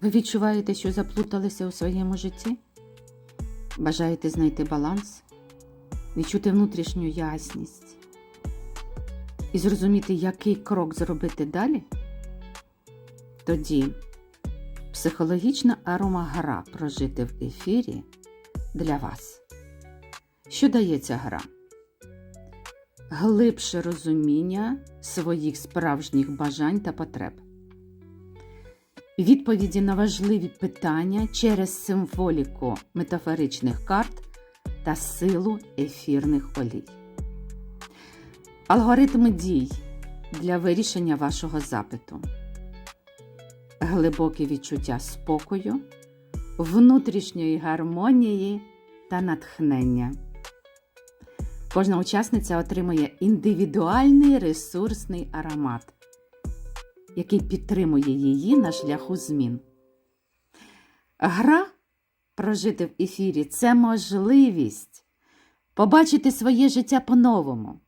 Ви відчуваєте, що заплуталися у своєму житті? Бажаєте знайти баланс, відчути внутрішню ясність і зрозуміти, який крок зробити далі? Тоді психологічна аромагра прожити в ефірі для вас. Що дає ця гра? Глибше розуміння своїх справжніх бажань та потреб. Відповіді на важливі питання через символіку метафоричних карт та силу ефірних олій. Алгоритми дій для вирішення вашого запиту. Глибоке відчуття спокою, внутрішньої гармонії та натхнення. Кожна учасниця отримує індивідуальний ресурсний аромат, який підтримує її на шляху змін. Гра прожити в ефірі це можливість побачити своє життя по-новому,